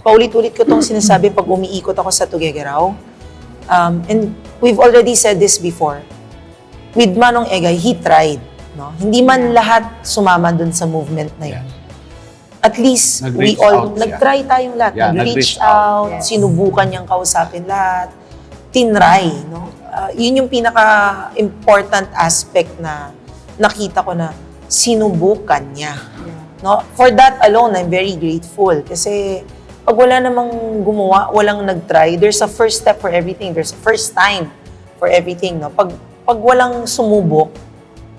paulit-ulit ko tong sinasabi pag umiikot ako sa Tuguegarao. Um, and we've already said this before. With Manong Egay, he tried. No? Hindi man lahat sumama dun sa movement na yun. At least we all, out nag-try tayong lahat. Yeah, nag-reach nag-reach out. out, Yes. sinubukan niyang kausapin lahat, tinry. No? Ah, yun yung pinaka-important aspect na nakita ko na sinubukan niya. No? For that alone, I'm very grateful. Kasi pag wala namang gumawa, walang nag-try, there's a first step for everything. There's a first time for everything. No? Pag, pag walang sumubok,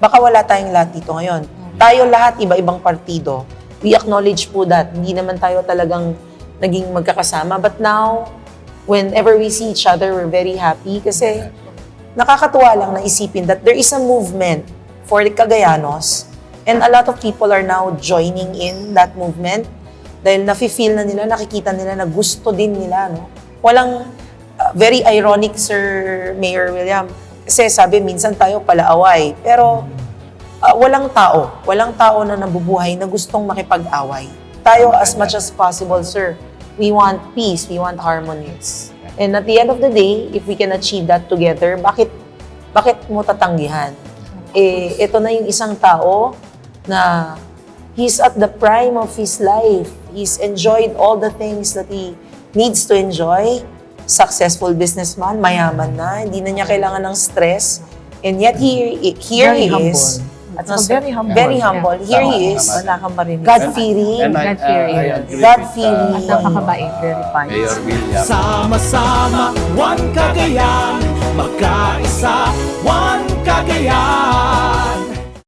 baka wala tayong lahat dito ngayon. Tayo lahat, iba-ibang partido. We acknowledge po that. Hindi naman tayo talagang naging magkakasama. But now, whenever we see each other, we're very happy kasi nakakatuwa lang na isipin that there is a movement for Cagayanos and a lot of people are now joining in that movement dahil nafe-feel na nila, nakikita nila na gusto din nila, no? Walang, uh, very ironic, Sir Mayor William, kasi sabi minsan tayo palaaway, pero uh, walang tao, walang tao na nabubuhay na gustong makipag-away. Tayo, as much as possible, sir, we want peace, we want harmonies. And at the end of the day, if we can achieve that together, bakit bakit mo tatanggihan? Eh, ito na yung isang tao na he's at the prime of his life. He's enjoyed all the things that he needs to enjoy. Successful businessman, mayaman na, hindi na niya kailangan ng stress. And yet, here, here Very he humble. is. At sir. very humble. Very Yeah. humble. Here Tama, he is. Wala kang marinig. God-fearing. God-fearing. uh, God-fearing. with, At uh, napakabait, very fine. Mayor William. Sama-sama, one Cagayan Magkaisa,